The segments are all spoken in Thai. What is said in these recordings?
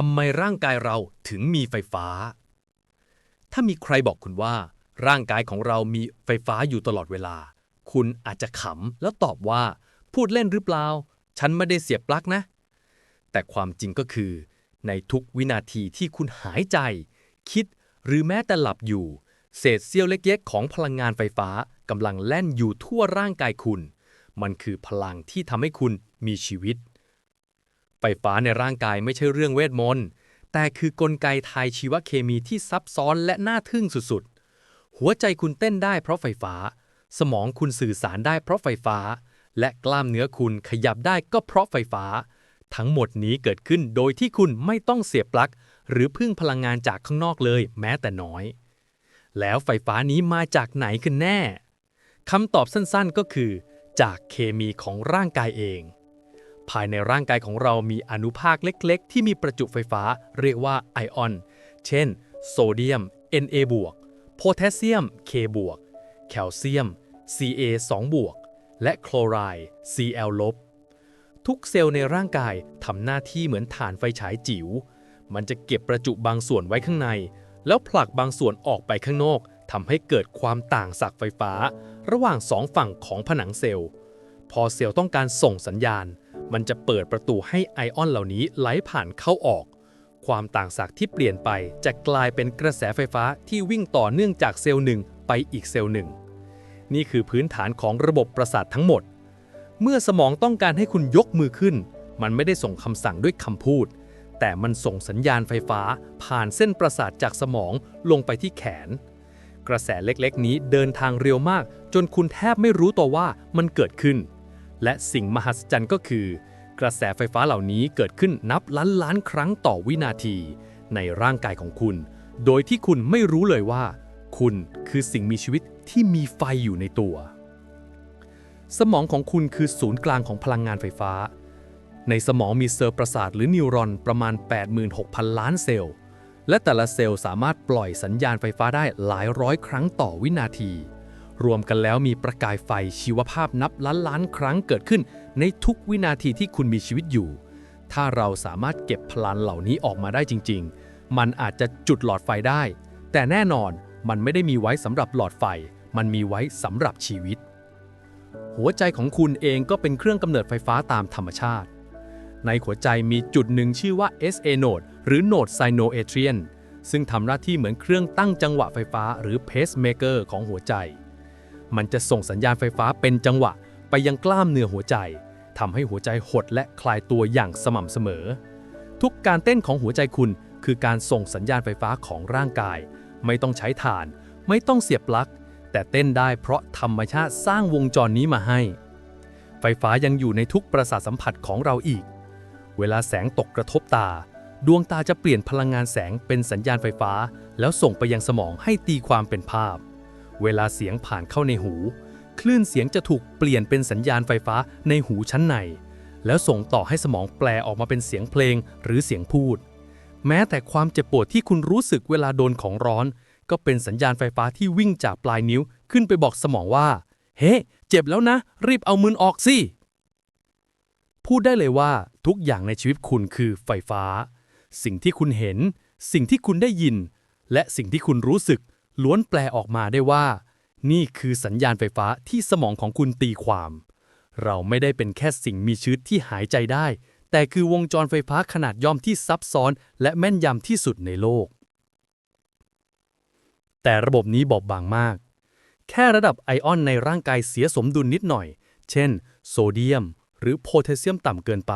ทำไมร่างกายเราถึงมีไฟฟ้า ถ้ามีใครบอกคุณว่า ร่างกายของเรามีไฟฟ้าอยู่ตลอดเวลา คุณอาจจะขำแล้วตอบว่า พูดเล่นหรือเปล่า ฉันไม่ได้เสียบปลั๊กนะ แต่ความจริงก็คือ ในทุกวินาทีที่คุณหายใจ คิดหรือแม้แต่หลับอยู่ เศษเสี้ยวเล็กๆของพลังงานไฟฟ้ากำลังแล่นอยู่ทั่วร่างกายคุณ มันคือพลังที่ทำให้คุณมีชีวิต ไฟฟ้าในร่างกายไม่ใช่เรื่องเวทมนต์ แต่คือกลไกทายชีวเคมีที่ซับซ้อนและน่าทึ่งสุดๆ หัวใจคุณเต้นได้เพราะไฟฟ้า สมองคุณสื่อสารได้เพราะไฟฟ้า และกล้ามเนื้อคุณขยับได้ก็เพราะไฟฟ้า ทั้งหมดนี้เกิดขึ้นโดยที่คุณไม่ต้องเสียบปลั๊กหรือพึ่งพลังงานจากข้างนอกเลย แม้แต่น้อย แล้วไฟฟ้านี้มาจากไหนกันแน่คำตอบสั้นๆก็คือ จากเคมีของร่างกายเอง ภายในร่างกายของเรามีอนุภาคเล็กๆ ที่มีประจุไฟฟ้าเรียกว่าไอออน เช่น โซเดียม Na บวก โพแทสเซียม K บวก แคลเซียม Ca 2บวก และโคลอไรด์ Cl ลบ ทุกเซลล์ในร่างกายทำหน้าที่เหมือนฐานไฟฉายจิ๋ว มันจะเก็บประจุบางส่วนไว้ข้างใน แล้วผลักบางส่วนออกไปข้างนอกทำให้เกิดความต่างศักย์ไฟฟ้า ระหว่างสองฝั่งของผนังเซลล์ พอเซลล์ต้องการส่งสัญญาณ มันจะเปิดประตูให้ไอออนเหล่านี้ไหลผ่านเข้าออก ความต่างศักย์ที่เปลี่ยนไปจะกลายเป็นกระแสไฟฟ้าที่วิ่งต่อเนื่องจากเซลล์หนึ่งไปอีกเซลล์หนึ่ง นี่คือพื้นฐานของระบบประสาททั้งหมด เมื่อสมองต้องการให้คุณยกมือขึ้น มันไม่ได้ส่งคำสั่งด้วยคำพูด แต่มันส่งสัญญาณไฟฟ้าผ่านเส้นประสาทจากสมองลงไปที่แขน กระแสเล็กๆ นี้เดินทางเร็วมาก จนคุณแทบไม่รู้ตัวว่ามันเกิดขึ้น และสิ่งมหัศจรรย์ก็คือ กระแสไฟฟ้าเหล่านี้เกิดขึ้นนับล้านล้านครั้งต่อวินาที ในร่างกายของคุณ โดยที่คุณไม่รู้เลยว่า คุณคือสิ่งมีชีวิตที่มีไฟอยู่ในตัว สมองของคุณคือศูนย์กลางของพลังงานไฟฟ้า ในสมองมีเซลล์ประสาทหรือนิวรอนประมาณ 86,000 ล้านเซลล์ และแต่ละเซลล์สามารถปล่อยสัญญาณไฟฟ้าได้หลายร้อยครั้งต่อวินาที รวมกันแล้วมีประกายไฟชีวภาพนับล้านล้านครั้งเกิดขึ้น ในทุกวินาทีที่คุณมีชีวิตอยู่ ถ้าเราสามารถเก็บพลังเหล่านี้ออกมาได้จริง ๆ มันอาจจะจุดหลอดไฟได้ แต่แน่นอนมันไม่ได้มีไว้สำหรับหลอดไฟ มันมีไว้สำหรับชีวิต หัวใจของคุณเองก็เป็นเครื่องกำเนิดไฟฟ้าตามธรรมชาติ ในหัวใจมีจุดหนึ่งชื่อว่า SA node หรือ node sinoatrian ซึ่งทำหน้าที่เหมือนเครื่องตั้งจังหวะไฟฟ้าหรือ pacemaker ของหัวใจ มันจะส่งสัญญาณไฟฟ้าเป็นจังหวะไปยังกล้ามเนื้อหัวใจทำให้หัวใจหดและคลายตัวอย่างสม่ำเสมอ ทุกการเต้นของหัวใจคุณคือการส่งสัญญาณไฟฟ้าของร่างกาย ไม่ต้องใช้ถ่าน ไม่ต้องเสียบปลั๊ก แต่เต้นได้เพราะธรรมชาติสร้างวงจรนี้มาให้ ไฟฟ้ายังอยู่ในทุกประสาทสัมผัสของเราอีก เวลาแสงตกกระทบตา ดวงตาจะเปลี่ยนพลังงานแสงเป็นสัญญาณไฟฟ้า แล้วส่งไปยังสมองให้ตีความเป็นภาพ เวลาเสียงผ่านเข้าในหู คลื่นเสียงจะถูกเปลี่ยนเป็นสัญญาณไฟฟ้าในหูชั้นใน แล้วส่งต่อให้สมองแปลออกมาเป็นเสียงเพลงหรือเสียงพูด แม้แต่ความเจ็บปวดที่คุณรู้สึกเวลาโดนของร้อน ก็เป็นสัญญาณไฟฟ้าที่วิ่งจากปลายนิ้วขึ้นไปบอกสมองว่า เฮ้เจ็บแล้วนะ รีบเอามือออกสิ พูดได้เลยว่าทุกอย่างในชีวิตคุณคือไฟฟ้า สิ่งที่คุณเห็น สิ่งที่คุณได้ยิน และสิ่งที่คุณรู้สึก ล้วนแปลออกมาได้ว่า นี่คือสัญญาณไฟฟ้าที่สมองของคุณตีความ เราไม่ได้เป็นแค่สิ่งมีชีวิตที่หายใจได้ แต่คือวงจรไฟฟ้าขนาดย่อมที่ซับซ้อน และแม่นยำที่สุดในโลก แต่ระบบนี้บอบบางมาก แค่ระดับไอออนในร่างกายเสียสมดุลนิดหน่อย เช่น โซเดียม หรือโพแทสเซียมต่ำเกินไป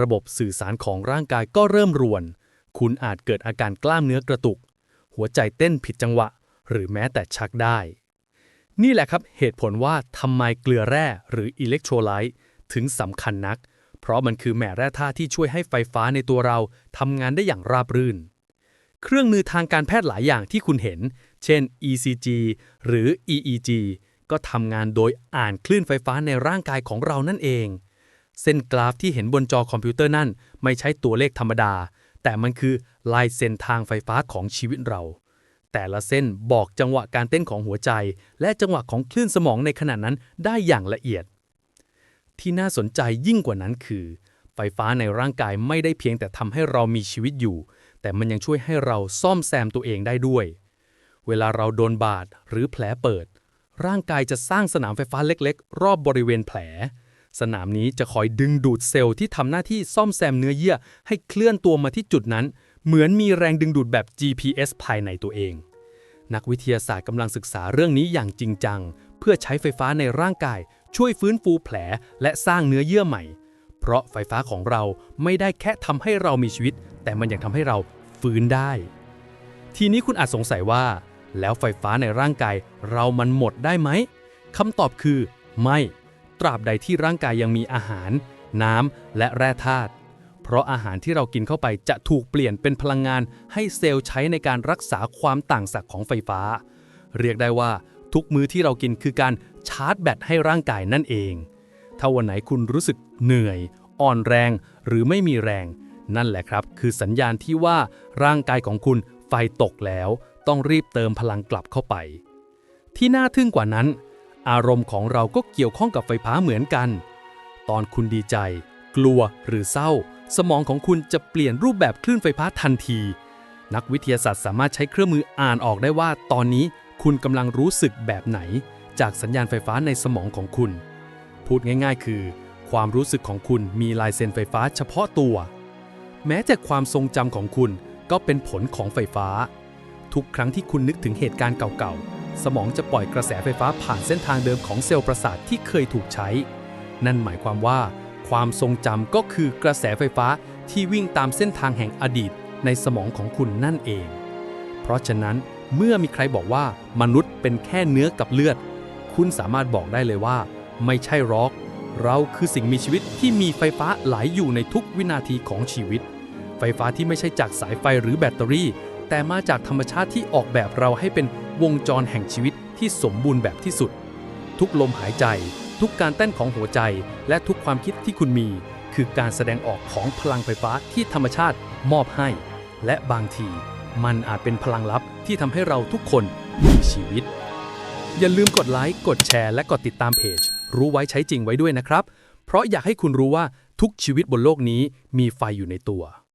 ระบบสื่อสารของร่างกายก็เริ่มรวน คุณอาจเกิดอาการกล้ามเนื้อกระตุก หัวใจเต้นผิดจังหวะ หรือแม้แต่ชักได้ นี่แหละครับเหตุผลว่าทำไมเกลือแร่หรืออิเล็กโทรไลต์ถึงสำคัญนัก เพราะมันคือแม่แร่ธาตุที่ช่วยให้ไฟฟ้าในตัวเราทำงานได้อย่างราบรื่น เครื่องมือทางการแพทย์หลายอย่างที่คุณเห็น เช่น ECG หรือ EEG ก็ทำงานโดยอ่านคลื่นไฟฟ้าในร่างกายของเรานั่นเอง เส้นกราฟที่เห็นบนจอคอมพิวเตอร์นั่น ไม่ใช่ตัวเลขธรรมดา แต่มันคือลายเส้นทางไฟฟ้าของชีวิตเรา แต่ละเส้นบอกจังหวะการเต้นของหัวใจ และจังหวะของคลื่นสมองในขณะนั้นได้อย่างละเอียด ที่น่าสนใจยิ่งกว่านั้นคือ ไฟฟ้าในร่างกายไม่ได้เพียงแต่ทำให้เรามีชีวิตอยู่ แต่มันยังช่วยให้เราซ่อมแซมตัวเองได้ด้วย เวลาเราโดนบาดหรือแผลเปิด ร่างกายจะสร้างสนามไฟฟ้าเล็กๆ รอบบริเวณแผล สนามนี้จะคอยดึงดูดเซลล์ที่ทำหน้าที่ซ่อมแซมเนื้อเยื่อให้เคลื่อนตัวมาที่จุดนั้น เหมือนมีแรงดึงดูดแบบ GPS ภายในตัวเอง นักวิทยาศาสตร์กำลังศึกษาเรื่องนี้อย่างจริงจัง เพื่อใช้ไฟฟ้าในร่างกาย ช่วยฟื้นฟูแผลและสร้างเนื้อเยื่อใหม่ เพราะไฟฟ้าของเราไม่ได้แค่ทำให้เรามีชีวิต แต่มันยังทำให้เราฟื้นได้ ทีนี้คุณอาจสงสัยว่า แล้วไฟฟ้าในร่างกายเรามันหมดได้ไหมคำตอบคือ ไม่ ตราบใดที่ร่างกายยังมีอาหาร น้ำและแร่ธาตุ เพราะอาหารที่เรากินเข้าไปจะถูกเปลี่ยนเป็นพลังงานให้เซลล์ใช้ในการรักษาความต่างศักย์ของไฟฟ้า เรียกได้ว่าทุกมื้อที่เรากินคือการชาร์จแบตให้ร่างกายนั่นเอง ถ้าวันไหนคุณรู้สึกเหนื่อย อ่อนแรง หรือไม่มีแรง นั่นแหละครับ คือสัญญาณที่ว่าร่างกายของคุณไฟตกแล้ว ต้องรีบเติมพลังกลับเข้าไป ที่น่าทึ่งกว่านั้น อารมณ์ของเราก็เกี่ยวข้องกับไฟฟ้าเหมือนกัน ตอนคุณดีใจ กลัวหรือเศร้า สมองของคุณจะเปลี่ยนรูปแบบคลื่นไฟฟ้าทันที นักวิทยาศาสตร์สามารถใช้เครื่องมืออ่านออกได้ว่า ตอนนี้คุณกำลังรู้สึกแบบไหน จากสัญญาณไฟฟ้าในสมองของคุณ พูดง่าย ๆ คือ ความรู้สึกของคุณมีลายเซ็นไฟฟ้าเฉพาะตัว แม้แต่ความทรงจำของคุณก็เป็นผลของไฟฟ้า ทุกครั้งที่คุณนึกถึงเหตุการณ์เก่าๆ สมองจะปล่อยกระแสไฟฟ้าผ่านเส้นทางเดิมของเซลล์ประสาทที่เคยถูกใช้ นั่นหมายความว่า ความทรงจำก็คือกระแสไฟฟ้าที่วิ่งตามเส้นทางแห่งอดีตในสมองของคุณนั่นเอง เพราะฉะนั้นเมื่อมีใครบอกว่ามนุษย์เป็นแค่เนื้อกับเลือด คุณสามารถบอกได้เลยว่า ไม่ใช่รอก เราคือสิ่งมีชีวิตที่มีไฟฟ้าไหลอยู่ในทุกวินาทีของชีวิต ไฟฟ้าที่ไม่ใช่จากสายไฟหรือแบตเตอรี่ แต่มาจากธรรมชาติที่ออกแบบเราให้เป็นวงจรแห่งชีวิตที่สมบูรณ์แบบที่สุด ทุกลมหายใจ ทุกการเต้นของหัวใจ และทุกความคิดที่คุณมี คือการแสดงออกของพลังไฟฟ้าที่ธรรมชาติมอบให้ และบางที มันอาจเป็นพลังลับที่ทำให้เราทุกคนมีชีวิต อย่าลืมกดไลค์กดแชร์และกดติดตามเพจ รู้ไว้ใช้จริงไว้ด้วยนะครับ เพราะอยากให้คุณรู้ว่าทุกชีวิตบนโลกนี้มีไฟอยู่ในตัว